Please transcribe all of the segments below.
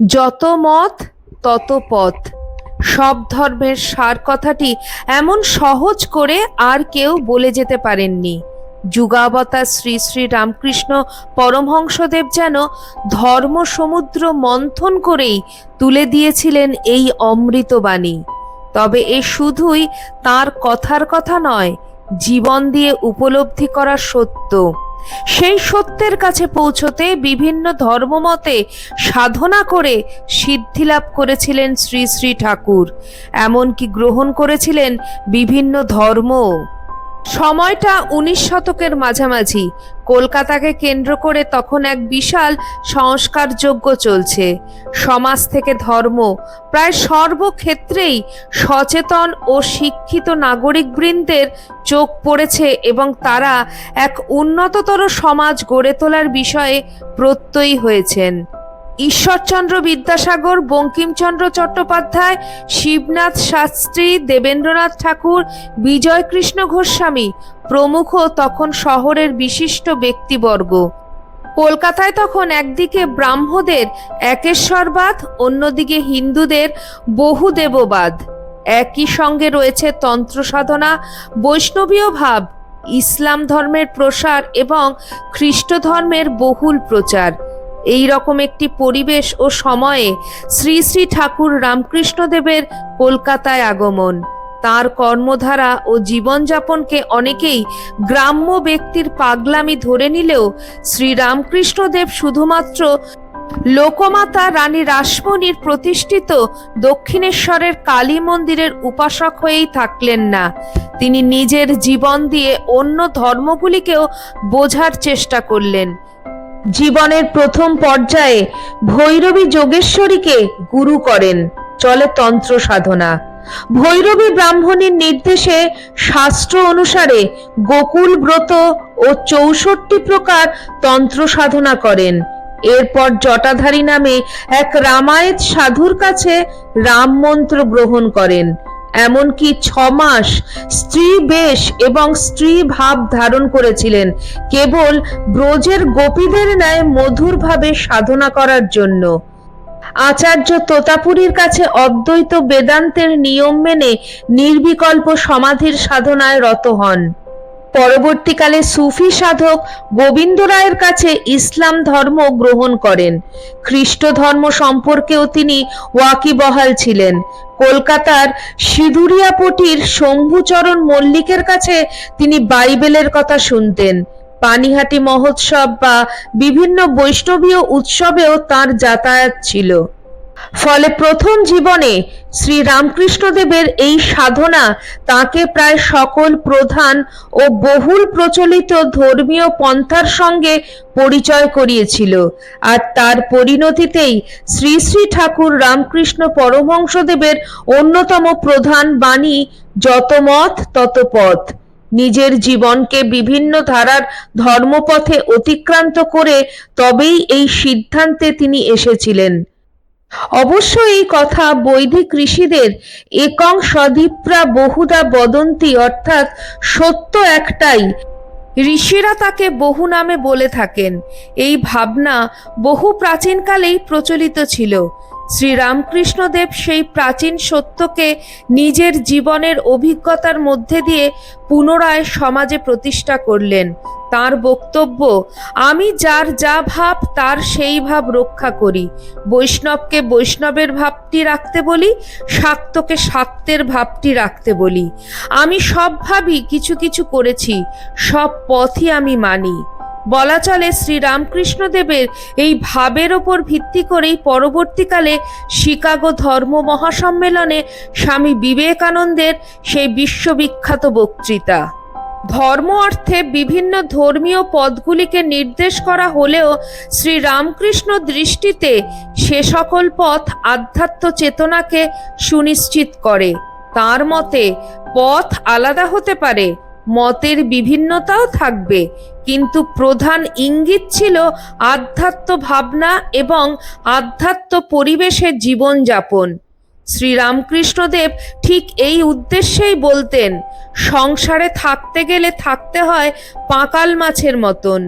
যত মত, তত পথ। সব ধর্মের সার কথাটি এমন সহজ করে আর কেউ বলে যেতে পারেননি। যুগাবতার শ্রী শ্রী রামকৃষ্ণ পরমহংসদেব যেন ধর্ম সমুদ্র মন্থন করেই তুলে দিয়েছিলেন এই অমৃতবাণী। তবে এ শুধুই তার কথার কথা নয়, জীবন দিয়ে উপলব্ধি করা সত্য। সেই সত্যের কাছে পৌঁছতে বিভিন্ন ধর্মমতে সাধনা করে সিদ্ধি লাভ করেছিলেন শ্রী শ্রী ঠাকুর। এমনকি গ্রহণ করেছিলেন বিভিন্ন ধর্ম সময়টা উনিশ শতকের মাঝামাঝি। কলকাতাকে কেন্দ্র করে তখন এক বিশাল সংস্কার যজ্ঞ চলছে। সমাজ থেকে ধর্ম, প্রায় সর্বক্ষেত্রেই সচেতন ও শিক্ষিত নাগরিকবৃন্দের চোখ পড়েছে এবং তারা এক উন্নততর সমাজ গড়ে তোলার বিষয়ে প্রত্যয়ী হয়েছেন। ঈশ্বরচন্দ্র বিদ্যাসাগর, বঙ্কিমচন্দ্র চট্টোপাধ্যায়, শিবনাথ শাস্ত্রী, দেবেন্দ্রনাথ ঠাকুর বিজয় কৃষ্ণ গোস্বামী, প্রমুখ তখন শহরের বিশিষ্ট ব্যক্তিবর্গ। কলকাতায় তখন একদিকে ব্রাহ্মদের একেশ্বরবাদ, অন্যদিকে হিন্দুদের বহুদেববাদ। একই সঙ্গে রয়েছে তন্ত্র সাধনা, বৈষ্ণবীয় ভাব, ইসলাম ধর্মের প্রসার এবং খ্রিস্ট ধর্মের বহুল প্রচার। এই রকম একটি পরিবেশ ও সময়ে শ্রী শ্রী ঠাকুর রামকৃষ্ণদেবের কলকাতায় আগমন। তার কর্মধারা ও জীবনযাপনকে অনেকেই গ্রাম্য ব্যক্তির পাগলামি ধরে নিলেও শ্রীরামকৃষ্ণদেব শুধুমাত্র লোকমাতা রানী রাসমণির প্রতিষ্ঠিত দক্ষিণেশ্বরের কালী মন্দিরের উপাসক হয়েই থাকলেন না। তিনি নিজের জীবন দিয়ে অন্য ধর্মগুলিকেও বোঝার চেষ্টা করলেন। জীবনের প্রথম পর্যায়ে ভৈরবী যোগেশ্বরীকে গুরু করেন। চলে তন্ত্র সাধনা। ভৈরবী ব্রাহ্মণীর নির্দেশে শাস্ত্র অনুসারে গোকুল ব্রত ও চৌষট্টি প্রকার তন্ত্র সাধনা করেন। এরপর জটাধারী নামে এক রামায়ত সাধুর কাছে রাম মন্ত্র গ্রহণ করেন। এমনকি ছমাস মাস স্ত্রী বেশ এবং স্ত্রী ভাব ধারণ করেছিলেন, কেবল ব্রজের গোপীদের ন্যায় মধুরভাবে সাধনা করার জন্য। আচার্য তোতাপুরীর কাছে অদ্বৈত বেদান্তের নিয়ম মেনে নির্বিকল্প সমাধির সাধনায় রত হন। পরবর্তীকালে সুফি সাধক গোবিন্দ রায়ের কাছে ইসলাম ধর্ম গ্রহণ করেন। খ্রিস্ট ধর্ম সম্পর্কেও তিনি ওয়াকিবহাল ছিলেন। কলকাতার সিঁদুরিয়াপটির শম্ভুচরণ মল্লিকের কাছে তিনি বাইবেলের কথা শুনতেন। পানিহাটি মহোৎসব বা বিভিন্ন বৈষ্ণবীয় উৎসবেও তার যাতায়াত ছিল। ফলে প্রথম জীবনে শ্রী রামকৃষ্ণদেবের এই সাধনা তাকে প্রায় সকল প্রধান ও বহুল প্রচলিত ধর্মীয় পন্থার সঙ্গে পরিচয় করিয়েছিল। আর তার পরিণতিতেই শ্রী শ্রী ঠাকুর রামকৃষ্ণ পরমহংসদেবের অন্যতম প্রধান বাণী, যত মত তত পথ। নিজের জীবনকে বিভিন্ন ধারার ধর্মপথে অতিক্রান্ত করে তবেই এই সিদ্ধান্তে তিনি এসেছিলেন। অবশ্য এই কথা বৈদিক ঋষিদের একং সদীপ্রা বহুদা বদন্তি অর্থাৎ সত্য একটাই। ঋষিরা তাকে বহু নামে বলে থাকেন। এই ভাবনা বহু প্রাচীনকালেই প্রচলিত ছিল। শ্রী রামকৃষ্ণদেব সেই প্রাচীন সত্যকে নিজের জীবনের অভিজ্ঞতার মধ্যে দিয়ে পুনরায় সমাজে প্রতিষ্ঠা করলেন। তার বক্তব্য, আমি যার যা ভাব, তার সেই ভাব রক্ষা করি। বৈষ্ণবকে বৈষ্ণবের ভাবটি রাখতে বলি, শাক্তকে শাক্তের ভাবটি রাখতে বলি। আমি সব ভাবই কিছু কিছু করেছি, সব পথই আমি মানি। বলা চলে শ্রী রামকৃষ্ণদেবের এই ভাবের ওপর ভিত্তি করেই পরবর্তীকালে শিকাগো ধর্ম মহাসম্মেলনে স্বামী বিবেকানন্দের সেই বিশ্ববিখ্যাত বক্তৃতা। ধর্ম অর্থে বিভিন্ন ধর্মীয় পদগুলিকে নির্দেশ করা হলেও শ্রী রামকৃষ্ণ দৃষ্টিতে সে সকল পথ আধ্যাত্ম চেতনাকে সুনিশ্চিত করে। তার মতে পথ আলাদা হতে পারে, মতের বিভিন্নতাও থাকবে কিন্তু প্রধান ইঙ্গিত ছিল আধ্যাত্ম ভাবনা এবং আধ্যাত্ম পরিবেশে জীবনযাপন। শ্রীরামকৃষ্ণদেব ঠিক এই উদ্দেশ্যেই বলতেন, সংসারে থাকতে গেলে থাকতে হয় পাঁকাল মাছের মতন।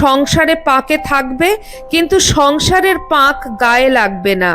সংসারে পাকে থাকবে, কিন্তু সংসারের পাক গায়ে লাগবে না।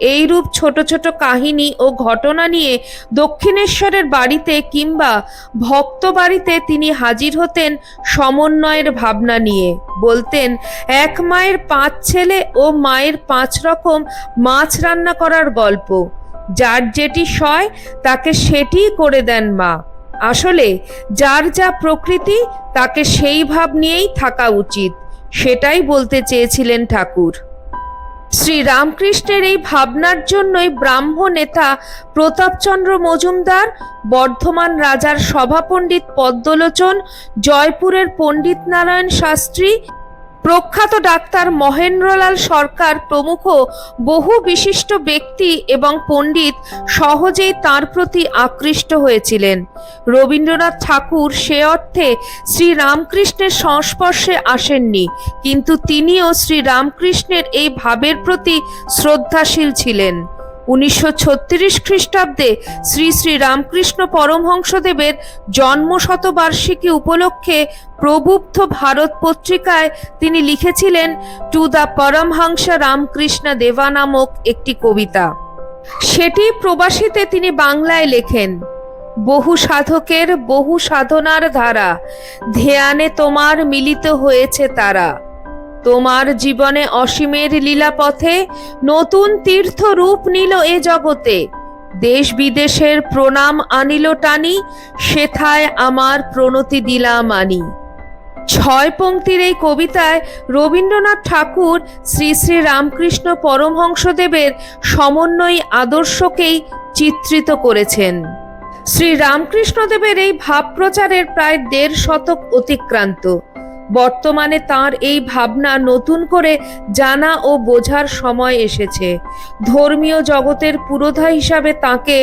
এইরূপ ছোট ছোট কাহিনী ও ঘটনা নিয়ে দক্ষিণেশ্বরের বাড়িতে কিংবা ভক্ত বাড়িতে তিনি হাজির হতেন সমন্বয়ের ভাবনা নিয়ে। বলতেন, এক মায়ের পাঁচ ছেলে ও মায়ের পাঁচ রকম মাছ রান্না করার গল্প। যার যেটি সয়, তাকে সেটিই করে দেন মা। আসলে যার যা প্রকৃতি, তাকে সেই ভাব নিয়েই থাকা উচিত। সেটাই বলতে চেয়েছিলেন ঠাকুর। শ্রী রামকৃষ্ণের এই ভাবনার জন্যই ব্রাহ্ম নেতা প্রতাপচন্দ্র মজুমদার, বর্ধমান রাজার সভাপণ্ডিত পদ্মলোচন, জয়পুরের পণ্ডিত নারায়ণ শাস্ত্রী প্রখ্যাত ডাক্তার মহেন্দ্রলাল সরকার প্রমুখ বহু বিশিষ্ট ব্যক্তি এবং পণ্ডিত সহজেই তার প্রতি আকৃষ্ট হয়েছিলেন। রবীন্দ্রনাথ ঠাকুর সে অর্থে শ্রী রামকৃষ্ণের সংস্পর্শে আসেননি, কিন্তু তিনিও শ্রী রামকৃষ্ণের এই ভাবের প্রতি শ্রদ্ধাশীল ছিলেন। উনিশশো ছত্রিশ খ্রিস্টাব্দে শ্রী শ্রী রামকৃষ্ণ পরমহংসদেবের জন্ম শতবার্ষিকী উপলক্ষে প্রবুদ্ধ ভারত পত্রিকায় তিনি লিখেছিলেন টু দ্য পরমহংস রামকৃষ্ণ দেবা নামক একটি কবিতা। সেটি প্রবাসীতে তিনি বাংলায় লেখেন, বহু সাধকের বহু সাধনার ধারা, ধ্যানে তোমার মিলিত হয়েছে তারা। তোমার জীবনে অসীমের লীলাপথে নতুন তীর্থ রূপ নিল এ জগতে। দেশ বিদেশের প্রণাম আনিল টানি, সেথায় আমার প্রণতি দিলাম আনি। ছয় পঙ্ক্তির এই কবিতায় রবীন্দ্রনাথ ঠাকুর শ্রী শ্রী রামকৃষ্ণ পরমহংসদেবের সমন্বয়ী আদর্শকেই চিত্রিত করেছেন। শ্রী রামকৃষ্ণদেবের এই ভাব প্রচারের প্রায় দেড় শতক অতিক্রান্ত। বর্তমানে তার এই ভাবনা নতুন করে জানা ও বোঝার সময় এসেছে। ধর্মীয় জগতের পুরোধা হিসাবে তাকে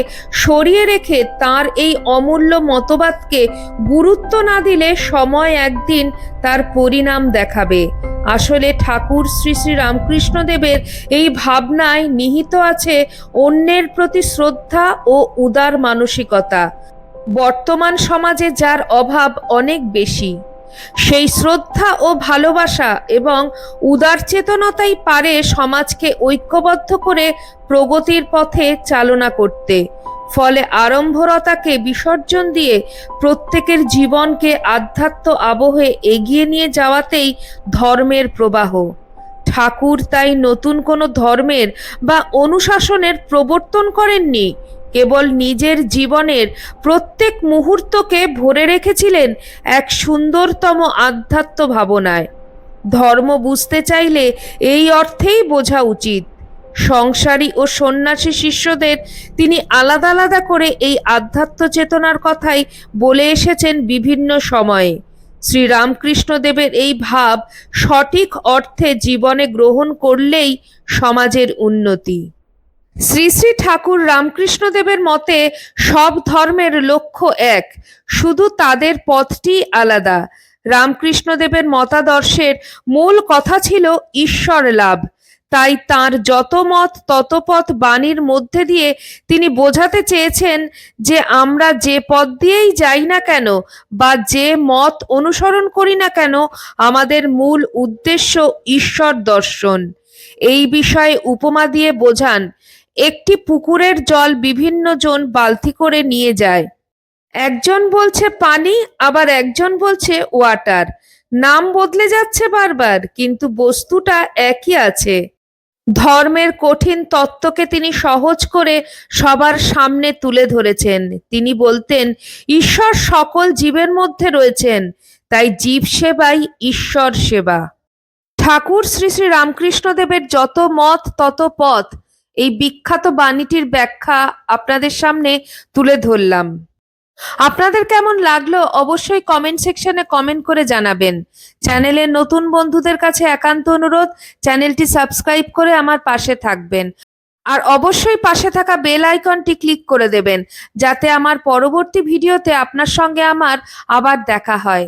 সরিয়ে রেখে তার এই অমূল্য মতবাদকে গুরুত্ব না দিলে সময় একদিন তার পরিণাম দেখাবে। আসলে ঠাকুর শ্রী শ্রী রামকৃষ্ণদেবের এই ভাবনায় নিহিত আছে অন্যের প্রতি শ্রদ্ধা ও উদার মানসিকতা। বর্তমান সমাজে যার অভাব অনেক বেশি। সেই শ্রদ্ধা ও ভালোবাসা এবং উদার চেতনতাই পারে সমাজকে ঐক্যবদ্ধ করে প্রগতির পথে চালনা করতে। ফলে আরম্ভরতাকে বিসর্জন দিয়ে প্রত্যেকের জীবনকে আধ্যাত্ম আবহে এগিয়ে নিয়ে যাওয়াতেই ধর্মের প্রবাহ। ঠাকুর তাই নতুন কোনো ধর্মের বা অনুশাসনের প্রবর্তন করেননি। কেবল নিজের জীবনের প্রত্যেক মুহূর্তকে ভরে রেখেছিলেন এক সুন্দরতম আধ্যাত্ম ভাবনায়। ধর্ম বুঝতে চাইলে এই অর্থেই বোঝা উচিত। সংসারী ও সন্ন্যাসী শিষ্যদের তিনি আলাদা আলাদা করে এই আধ্যাত্ম চেতনার কথাই বলে এসেছেন বিভিন্ন সময়ে। শ্রী রামকৃষ্ণদেবের এই ভাব সঠিক অর্থে জীবনে গ্রহণ করলেই সমাজের উন্নতি। শ্রী শ্রী ঠাকুর রামকৃষ্ণদেবের মতে সব ধর্মের লক্ষ্য এক, শুধু তাদের পথটি আলাদা। রামকৃষ্ণদেবের মতাদর্শের মূল কথা ছিল ঈশ্বর লাভ। তাই তার যত মত, তত পথ বাণীর মধ্যে দিয়ে তিনি বোঝাতে চেয়েছেন যে আমরা যে পথ দিয়েই যাই না কেন বা যে মত অনুসরণ করি না কেন, আমাদের মূল উদ্দেশ্য ঈশ্বর দর্শন। এই বিষয়ে উপমা দিয়ে বোঝান একটি পুকুরের জল বিভিন্ন জন বালতি করে নিয়ে যায়। একজন বলছে পানি, আবার একজন বলছে ওয়াটার। নাম বদলে যাচ্ছে বারবার, কিন্তু বস্তুটা একই আছে। ধর্মের কঠিন তত্ত্বকে তিনি সহজ করে সবার সামনে তুলে ধরেছেন। তিনি বলতেন, ঈশ্বর সকল জীবের মধ্যে রয়েছেন, তাই জীব সেবাই ঈশ্বর সেবা। ঠাকুর শ্রী শ্রী রামকৃষ্ণদেবের যত মত, তত পথ এই বিখ্যাত বাণীটির ব্যাখ্যা আপনাদের সামনে তুলে ধরলাম। আপনাদের কেমন লাগল অবশ্যই কমেন্ট সেকশনে কমেন্ট করে জানাবেন। চ্যানেলের নতুন বন্ধুদের কাছে একান্ত অনুরোধ চ্যানেলটি সাবস্ক্রাইব করে আমার পাশে থাকবেন। আর অবশ্যই পাশে থাকা বেল আইকনটি ক্লিক করে দেবেন, যাতে আমার পরবর্তী ভিডিওতে আপনার সঙ্গে আমার আবার দেখা হয়।